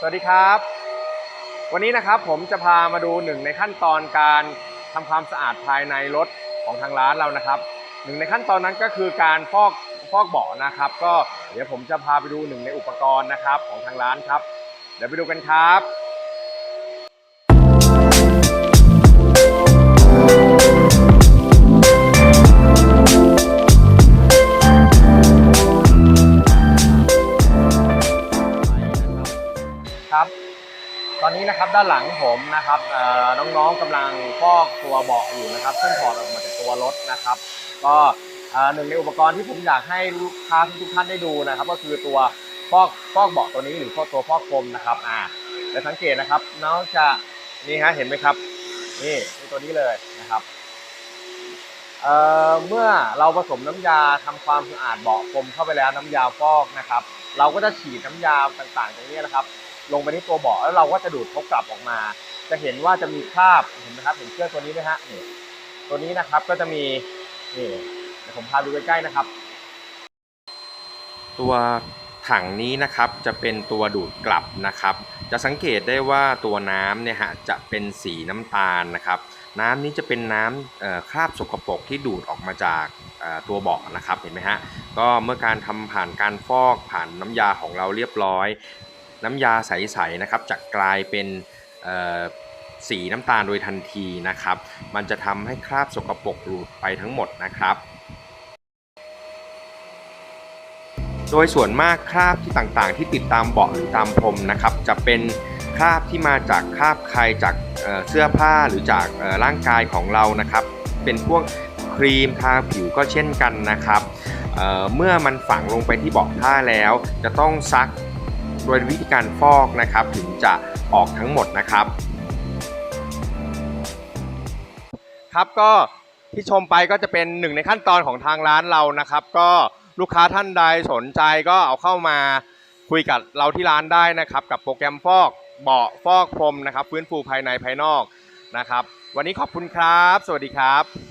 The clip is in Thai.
สวัสดีครับ วันนี้นะครับผมจะพามาดูหนึ่งในขั้นตอนการทำความสะอาดภายในรถของทางร้านเรานะครับหนึ่งในขั้นตอนนั้นก็คือการฟอกฟอกเบาะนะครับ ก็เดี๋ยวผมจะพาไปดูหนึ่งในอุปกรณ์นะครับของทางร้านครับ เดี๋ยวไปดูกันครับ ครับ ตอนนี้นะครับด้านหลังผมนะครับน้องๆกำลังฟอกตัวเบาะอยู่นะครับซึ่งถอดออกมาจากตัวรถนะครับ ก็หนึ่งในอุปกรณ์ที่ผมอยากให้ลูกค้าทุกท่านได้ดูนะครับ ก็คือตัวฟอกฟอกเบาะตัวนี้หรือฟอกตัวฟอกพรมนะครับอ่าแต่สังเกตนะครับน้องจะนี่ฮะเห็นไหมครับนี่นตัวนี้เลยนะครับเอ่อเมื่อเราผสมน้ำยาทำความสะอาดเบาะพรมเข้าไปแล้วน้ำยาฟอกนะครับ เราก็จะฉีดน้ำยาต่างๆ ตรงนี้นะครับ ลงไปที่ตัวเบาะแล้วเราก็จะดูดเขากลับออกมา จะเห็นว่าจะมีคราบเห็นไหมครับเห็นเชือกตัวนี้ไหมฮะนี่ตัวนี้นะครับก็จะมีนี่เดี๋ยวผมพาดูใกล้ๆนะครับ ตัวถังนี้นะครับจะเป็นตัวดูดกลับนะครับ จะสังเกตได้ว่าตัวน้ำเนี่ยฮะจะเป็นสีน้ำตาลนะครับน้ำนี้จะเป็นน้ำคราบสกปรกที่ดูดออกมาจากตัวเบาะนะครับเห็นไหมฮะก็เมื่อการทำผ่านการฟอกผ่านน้ำยาของเราเรียบร้อย น้ำยาใสๆนะครับจะกลายเป็นสีน้ำตาลโดยทันทีนะครับ มันจะทำให้คราบสกปรกหลุดไปทั้งหมดนะครับ โดยส่วนมากคราบที่ต่างๆ ที่ติดตามเบาะหรือตามพรมนะครับ จะเป็นคราบที่มาจากคราบใครจากเเสื้อผ้าหรือจากร่างกายของเรานะครับ เป็นพวกครีมทาผิวก็เช่นกันนะครับเเมื่อมันฝังลงไปที่เบาะผ้าแล้ว จะต้องซัก โดยวิธีการฟอกนะครับ ถึงจะออกทั้งหมดนะครับ ครับก็ที่ชมไปก็จะเป็นหนึ่งในขั้นตอนของทางร้านเรานะครับ ก็ลูกค้าท่านใดสนใจก็เอาเข้ามาคุยกับเราที่ร้านได้นะครับ กับโปรแกรมฟอกเบาะฟอกพรมนะครับ ฟื้นฟูภายในภายนอกนะครับ วันนี้ขอบคุณครับ สวัสดีครับ